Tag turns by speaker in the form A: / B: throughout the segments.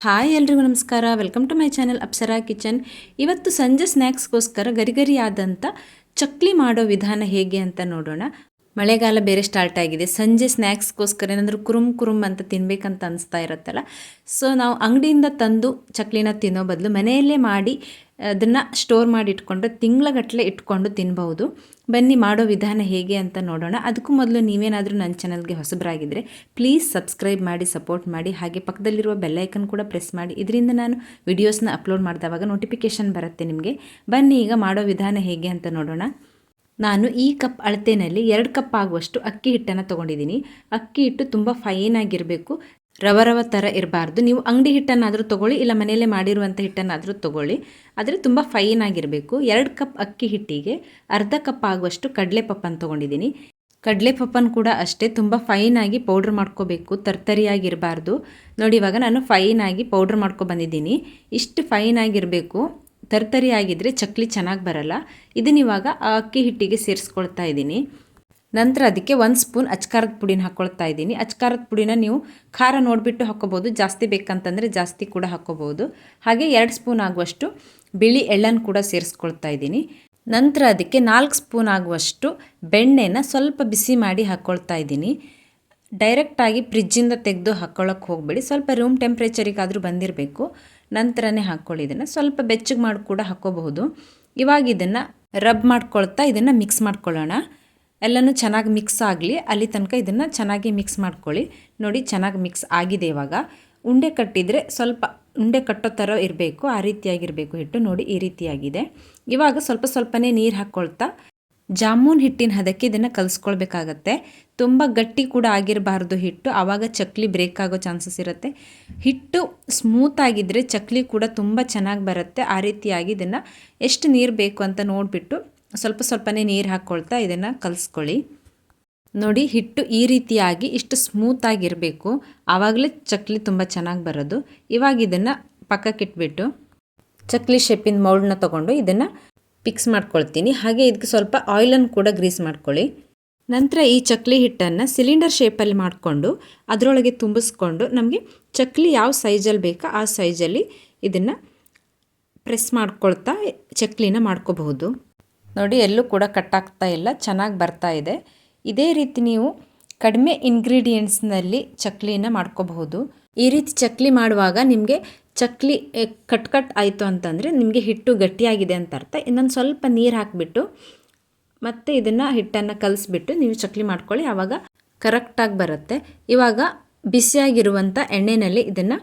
A: Hi ಎಲ್ರಿಗೂ ನಮಸ್ಕಾರ. Welcome to my channel Apsara kitchen ಇವತ್ತು ಸಂಜೆ ಸ್ನ್ಯಾಕ್ಸ್ಗೋಸ್ಕರ ಗರಿಗರಿಯಾದಂಥ ಚಕ್ಲಿ ಮಾಡೋ ವಿಧಾನ ಹೇಗೆ ಅಂತ ನೋಡೋಣ. ಮಳೆಗಾಲ ಬೇರೆ ಸ್ಟಾರ್ಟ್ ಆಗಿದೆ. ಸಂಜೆ ಸ್ನ್ಯಾಕ್ಸ್ಗೋಸ್ಕರ ಏನಾದರೂ ಕುರುಮ್ ಕುರುಮ್ ಅಂತ ತಿನ್ಬೇಕಂತ ಅನಿಸ್ತಾ ಇರುತ್ತಲ್ಲ? ಸೊ ನಾವು ಅಂಗಡಿಯಿಂದ ತಂದು ಚಕ್ಲಿನ ತಿನ್ನೋ ಬದಲು ಮನೆಯಲ್ಲೇ ಮಾಡಿ, ಅದನ್ನು ಸ್ಟೋರ್ ಮಾಡಿ ಇಟ್ಕೊಂಡ್ರೆ ತಿಂಗಳಗಟ್ಟಲೆ ಇಟ್ಕೊಂಡು ತಿನ್ಬಹುದು. ಬನ್ನಿ, ಮಾಡೋ ವಿಧಾನ ಹೇಗೆ ಅಂತ ನೋಡೋಣ. ಅದಕ್ಕೂ ಮೊದಲು ನೀವೇನಾದರೂ ನನ್ನ ಚಾನಲ್ಗೆ ಹೊಸಬರಾಗಿದ್ದರೆ ಪ್ಲೀಸ್ ಸಬ್ಸ್ಕ್ರೈಬ್ ಮಾಡಿ ಸಪೋರ್ಟ್ ಮಾಡಿ, ಹಾಗೆ ಪಕ್ಕದಲ್ಲಿರುವ ಬೆಲ್ಲೈಕನ್ ಕೂಡ ಪ್ರೆಸ್ ಮಾಡಿ. ಇದರಿಂದ ನಾನು ವಿಡಿಯೋಸ್ನ ಅಪ್ಲೋಡ್ ಮಾಡಿದವಾಗ ನೋಟಿಫಿಕೇಷನ್ ಬರುತ್ತೆ ನಿಮಗೆ. ಬನ್ನಿ, ಈಗ ಮಾಡೋ ವಿಧಾನ ಹೇಗೆ ಅಂತ ನೋಡೋಣ. ನಾನು ಈ ಕಪ್ ಅಳತೆಯಲ್ಲಿ ಎರಡು ಕಪ್ ಆಗುವಷ್ಟು ಅಕ್ಕಿ ಹಿಟ್ಟನ್ನು ತೊಗೊಂಡಿದ್ದೀನಿ. ಅಕ್ಕಿ ಹಿಟ್ಟು ತುಂಬ ಫೈನ್ ಆಗಿರಬೇಕು. ರವ ರವ ಥರ ಇರಬಾರ್ದು. ನೀವು ಅಂಗಡಿ ಹಿಟ್ಟನ್ನಾದರೂ ತೊಗೊಳ್ಳಿ, ಇಲ್ಲ ಮನೆಯಲ್ಲೇ ಮಾಡಿರುವಂಥ ಹಿಟ್ಟನ್ನಾದರೂ ತೊಗೊಳ್ಳಿ. ಆದರೆ ತುಂಬ ಫೈನ್ ಆಗಿರಬೇಕು. ಎರಡು ಕಪ್ ಅಕ್ಕಿ ಹಿಟ್ಟಿಗೆ ಅರ್ಧ ಕಪ್ ಆಗುವಷ್ಟು ಕಡಲೆ ಪಪ್ಪನ್ನು ತೊಗೊಂಡಿದ್ದೀನಿ. ಕಡಲೆ ಪಪ್ಪನ್ ಕೂಡ ಅಷ್ಟೇ, ತುಂಬ ಫೈನಾಗಿ ಪೌಡ್ರ್ ಮಾಡ್ಕೋಬೇಕು. ತರ್ತರಿಯಾಗಿರಬಾರ್ದು. ನೋಡಿ, ಇವಾಗ ನಾನು ಫೈನಾಗಿ ಪೌಡ್ರ್ ಮಾಡ್ಕೊಬಂದಿದ್ದೀನಿ ಇಷ್ಟು ಫೈನಾಗಿರಬೇಕು ತರ್ತರಿ ಆಗಿದ್ದರೆ ಚಕ್ಲಿ ಚೆನ್ನಾಗಿ ಬರಲ್ಲ. ಇದನ್ನ ಇವಾಗ ಅಕ್ಕಿ ಹಿಟ್ಟಿಗೆ ಸೇರಿಸ್ಕೊಳ್ತಾ ಇದ್ದೀನಿ. ನಂತರ ಅದಕ್ಕೆ ಒಂದು ಸ್ಪೂನ್ ಅಚ್ಕಾರದ ಪುಡಿನ ಹಾಕ್ಕೊಳ್ತಾ ಇದ್ದೀನಿ. ಅಚ್ಕಾರದ ಪುಡಿನ ನೀವು ಖಾರ ನೋಡಿಬಿಟ್ಟು ಹಾಕ್ಕೋಬೋದು ಜಾಸ್ತಿ ಬೇಕಂತಂದರೆ ಜಾಸ್ತಿ ಕೂಡ ಹಾಕ್ಕೋಬೋದು ಹಾಗೆ ಎರಡು ಸ್ಪೂನ್ ಆಗುವಷ್ಟು ಬಿಳಿ ಎಳ್ಳನ್ನು ಕೂಡ ಸೇರಿಸ್ಕೊಳ್ತಾ ಇದ್ದೀನಿ. ನಂತರ ಅದಕ್ಕೆ ನಾಲ್ಕು ಸ್ಪೂನ್ ಆಗುವಷ್ಟು ಬೆಣ್ಣೆನ ಸ್ವಲ್ಪ ಬಿಸಿ ಮಾಡಿ ಹಾಕ್ಕೊಳ್ತಾ ಇದ್ದೀನಿ. ಡೈರೆಕ್ಟಾಗಿ ಫ್ರಿಜ್ಜಿಂದ ತೆಗೆದು ಹಾಕ್ಕೊಳ್ಳೋಕೆ ಹೋಗಬೇಡಿ. ಸ್ವಲ್ಪ ರೂಮ್ ಟೆಂಪ್ರೇಚರಿಗಾದರೂ ಬಂದಿರಬೇಕು. ನಂತರನೇ ಹಾಕ್ಕೊಳ್ಳಿ ಇದನ್ನು. ಸ್ವಲ್ಪ ಬೆಚ್ಚಗೆ ಮಾಡಿ ಕೂಡ ಹಾಕ್ಕೋಬಹುದು. ಇವಾಗ ಇದನ್ನು ರಬ್ ಮಾಡ್ಕೊಳ್ತಾ ಇದನ್ನು ಮಿಕ್ಸ್ ಮಾಡ್ಕೊಳ್ಳೋಣ. ಎಲ್ಲನೂ ಚೆನ್ನಾಗಿ ಮಿಕ್ಸ್ ಆಗಲಿ. ಅಲ್ಲಿ ತನಕ ಇದನ್ನು ಚೆನ್ನಾಗಿ ಮಿಕ್ಸ್ ಮಾಡ್ಕೊಳ್ಳಿ. ನೋಡಿ ಚೆನ್ನಾಗಿ ಮಿಕ್ಸ್ ಆಗಿದೆ ಇವಾಗ. ಉಂಡೆ ಕಟ್ಟಿದರೆ ಸ್ವಲ್ಪ ಉಂಡೆ ಕಟ್ಟೋ ಥರ ಇರಬೇಕು. ಆ ರೀತಿಯಾಗಿರಬೇಕು ಹಿಟ್ಟು. ನೋಡಿ ಈ ರೀತಿಯಾಗಿದೆ. ಇವಾಗ ಸ್ವಲ್ಪ ಸ್ವಲ್ಪನೇ ನೀರು ಹಾಕ್ಕೊಳ್ತಾ ಜಾಮೂನ್ ಹಿಟ್ಟಿನ ಹದಕ್ಕೆ ಇದನ್ನು ಕಲಿಸ್ಕೊಳ್ಬೇಕಾಗತ್ತೆ. ತುಂಬ ಗಟ್ಟಿ ಕೂಡ ಆಗಿರಬಾರ್ದು ಹಿಟ್ಟು. ಆವಾಗ ಚಕ್ಲಿ ಬ್ರೇಕ್ ಆಗೋ ಚಾನ್ಸಸ್ ಇರುತ್ತೆ. ಹಿಟ್ಟು ಸ್ಮೂತ್ ಆಗಿದ್ದರೆ ಚಕ್ಲಿ ಕೂಡ ತುಂಬ ಚೆನ್ನಾಗಿ ಬರುತ್ತೆ. ಆ ರೀತಿಯಾಗಿ ಇದನ್ನು ಎಷ್ಟು ನೀರು ಬೇಕು ಅಂತ ನೋಡಿಬಿಟ್ಟು ಸ್ವಲ್ಪ ಸ್ವಲ್ಪನೇ ನೀರು ಹಾಕ್ಕೊಳ್ತಾ ಇದನ್ನು ಕಲಿಸ್ಕೊಳ್ಳಿ. ನೋಡಿ ಹಿಟ್ಟು ಈ ರೀತಿಯಾಗಿ ಇಷ್ಟು ಸ್ಮೂತಾಗಿರಬೇಕು ಆವಾಗಲೇ ಚಕ್ಲಿ ತುಂಬ ಚೆನ್ನಾಗಿ ಬರೋದು. ಇವಾಗ ಇದನ್ನು ಪಕ್ಕಕ್ಕಿಟ್ಬಿಟ್ಟು ಚಕ್ಲಿ ಶೇಪಿನ ಮೌಲ್ಡ್ನ ತೊಗೊಂಡು ಇದನ್ನು ಪಿಕ್ಸ್ ಮಾಡ್ಕೊಳ್ತೀನಿ. ಹಾಗೆ ಇದಕ್ಕೆ ಸ್ವಲ್ಪ ಆಯಿಲನ್ನು ಕೂಡ ಗ್ರೀಸ್ ಮಾಡ್ಕೊಳ್ಳಿ. ನಂತರ ಈ ಚಕ್ಲಿ ಹಿಟ್ಟನ್ನು ಸಿಲಿಂಡರ್ ಶೇಪಲ್ಲಿ ಮಾಡಿಕೊಂಡು ಅದರೊಳಗೆ ತುಂಬಿಸ್ಕೊಂಡು ನಮಗೆ ಚಕ್ಲಿ ಯಾವ ಸೈಜಲ್ಲಿ ಬೇಕೋ ಆ ಸೈಜಲ್ಲಿ ಇದನ್ನು ಪ್ರೆಸ್ ಮಾಡ್ಕೊಳ್ತಾ ಚಕ್ಲಿನ ಮಾಡ್ಕೋಬಹುದು. ನೋಡಿ ಎಲ್ಲೂ ಕೂಡ ಕಟ್ಟಾಗ್ತಾ ಇಲ್ಲ, ಚೆನ್ನಾಗಿ ಬರ್ತಾ ಇದೆ. ಇದೇ ರೀತಿ ನೀವು ಕಡಿಮೆ ಇಂಗ್ರೀಡಿಯೆಂಟ್ಸ್ನಲ್ಲಿ ಚಕ್ಲಿನ ಮಾಡ್ಕೋಬಹುದು. ಈ ರೀತಿ ಚಕ್ಲಿ ಮಾಡುವಾಗ ನಿಮಗೆ ಚಕ್ಲಿ ಕಟ್ ಕಟ್ ಆಯಿತು ಅಂತಂದರೆ ನಿಮಗೆ ಹಿಟ್ಟು ಗಟ್ಟಿಯಾಗಿದೆ ಅಂತ ಅರ್ಥ. ಇನ್ನೊಂದು ಸ್ವಲ್ಪ ನೀರು ಹಾಕಿಬಿಟ್ಟು ಮತ್ತು ಇದನ್ನು ಹಿಟ್ಟನ್ನು ಕಲಿಸ್ಬಿಟ್ಟು ನೀವು ಚಕ್ಲಿ ಮಾಡ್ಕೊಳ್ಳಿ. ಆವಾಗ ಕರೆಕ್ಟಾಗಿ ಬರುತ್ತೆ. ಇವಾಗ ಬಿಸಿಯಾಗಿರುವಂಥ ಎಣ್ಣೆಯಲ್ಲಿ ಇದನ್ನು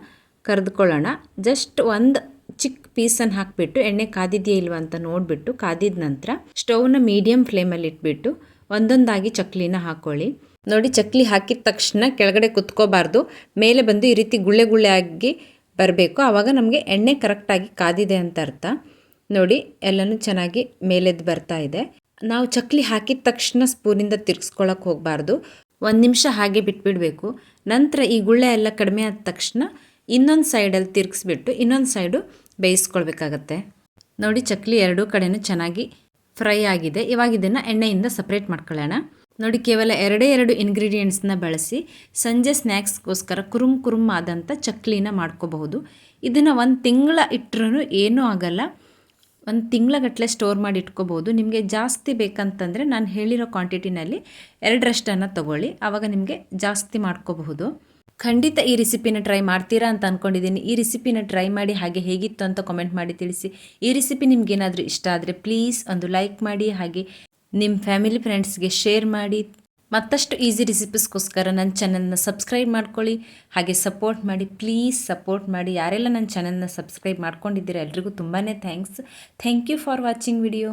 A: ಕರೆದುಕೊಳ್ಳೋಣ. ಜಸ್ಟ್ ಒಂದು ಚಿಕ್ಕ ಪೀಸನ್ನು ಹಾಕಿಬಿಟ್ಟು, ಎಣ್ಣೆ ಕಾದಿದೆಯೇ ಇಲ್ವ ಅಂತ ನೋಡಿಬಿಟ್ಟು ಕಾದಿದ ನಂತರ ಸ್ಟೌವ್ನ ಮೀಡಿಯಮ್ ಫ್ಲೇಮಲ್ಲಿ ಇಟ್ಬಿಟ್ಟು ಒಂದೊಂದಾಗಿ ಚಕ್ಲಿನ ಹಾಕ್ಕೊಳ್ಳಿ ನೋಡಿ, ಚಕ್ಲಿ ಹಾಕಿದ ತಕ್ಷಣ ಕೆಳಗಡೆ ಕುತ್ಕೋಬಾರ್ದು. ಮೇಲೆ ಬಂದು ಈ ರೀತಿ ಗುಳ್ಳೆ ಗುಳ್ಳೆ ಆಗಿ ಬರಬೇಕು. ಆವಾಗ ನಮಗೆ ಎಣ್ಣೆ ಕರೆಕ್ಟಾಗಿ ಕಾದಿದೆ ಅಂತ ಅರ್ಥ. ನೋಡಿ, ಎಲ್ಲನೂ ಚೆನ್ನಾಗಿ ಮೇಲೆದ್ದು ಬರ್ತಾ ಇದೆ. ನಾವು ಚಕ್ಲಿ ಹಾಕಿದ ತಕ್ಷಣ ಸ್ಪೂನಿಂದ ತಿರ್ಗಿಸ್ಕೊಳಕ್ಕೆ ಹೋಗಬಾರ್ದು. ಒಂದು ನಿಮಿಷ ಹಾಗೆ ಬಿಟ್ಬಿಡಬೇಕು. ನಂತರ ಈ ಗುಳ್ಳೆ ಎಲ್ಲ ಕಡಿಮೆ ಆದ ತಕ್ಷಣ ಇನ್ನೊಂದು ಸೈಡಲ್ಲಿ ತಿರ್ಗಿಸ್ಬಿಟ್ಟು ಇನ್ನೊಂದು ಸೈಡು ಬೇಯಿಸ್ಕೊಳ್ಬೇಕಾಗತ್ತೆ. ನೋಡಿ, ಚಕ್ಲಿ ಎರಡೂ ಕಡೆಯೂ ಚೆನ್ನಾಗಿ ಫ್ರೈ ಆಗಿದೆ. ಇವಾಗ ಇದನ್ನು ಎಣ್ಣೆಯಿಂದ ಸಪ್ರೇಟ್ ಮಾಡ್ಕೊಳ್ಳೋಣ. ನೋಡಿ, ಕೇವಲ ಎರಡೇ ಎರಡು ಇಂಗ್ರೀಡಿಯೆಂಟ್ಸ್ನ ಬಳಸಿ ಸಂಜೆ ಸ್ನ್ಯಾಕ್ಸ್ಗೋಸ್ಕರ ಕುರುಮ್ ಕುರುಮ್ ಆದಂಥ ಚಕ್ಲಿನ ಮಾಡ್ಕೋಬಹುದು. ಇದನ್ನು ಒಂದು ತಿಂಗಳ ಇಟ್ಟರೂ ಏನೂ ಆಗಲ್ಲ. ಒಂದು ತಿಂಗಳಗಟ್ಟಲೆ ಸ್ಟೋರ್ ಮಾಡಿ ಇಟ್ಕೋಬೋದು ನಿಮಗೆ ಜಾಸ್ತಿ ಬೇಕಂತಂದರೆ ನಾನು ಹೇಳಿರೋ ಕ್ವಾಂಟಿಟಿನಲ್ಲಿ ಎರಡರಷ್ಟನ್ನು ತಗೊಳ್ಳಿ. ಆವಾಗ ನಿಮಗೆ ಜಾಸ್ತಿ ಮಾಡ್ಕೋಬಹುದು. ಖಂಡಿತ ಈ ರೆಸಿಪಿನ ಟ್ರೈ ಮಾಡ್ತೀರಾ ಅಂತ ಅಂದ್ಕೊಂಡಿದ್ದೀನಿ ಈ ರೆಸಿಪಿನ ಟ್ರೈ ಮಾಡಿ ಹಾಗೆ ಹೇಗಿತ್ತು ಅಂತ ಕಾಮೆಂಟ್ ಮಾಡಿ ತಿಳಿಸಿ. ಈ ರೆಸಿಪಿ ನಿಮಗೇನಾದರೂ ಇಷ್ಟ ಆದರೆ ಪ್ಲೀಸ್ ಒಂದು ಲೈಕ್ ಮಾಡಿ ಹಾಗೆ ನಿಮ್ಮ ಫ್ಯಾಮಿಲಿ ಫ್ರೆಂಡ್ಸ್ಗೆ ಶೇರ್ ಮಾಡಿ. ಮತ್ತಷ್ಟು ಈಸಿ ರೆಸಿಪೀಸ್ಗೋಸ್ಕರ ನನ್ನ ಚಾನಲ್ನ ಸಬ್ಸ್ಕ್ರೈಬ್ ಮಾಡ್ಕೊಳ್ಳಿ. ಹಾಗೆ ಸಪೋರ್ಟ್ ಮಾಡಿ, ಪ್ಲೀಸ್ ಸಪೋರ್ಟ್ ಮಾಡಿ. ಯಾರೆಲ್ಲ ನನ್ನ ಚಾನಲ್ನ ಸಬ್ಸ್ಕ್ರೈಬ್ ಮಾಡ್ಕೊಂಡಿದ್ದೀರಾ ಎಲ್ರಿಗೂ ತುಂಬಾ thanks. Thank you for watching video.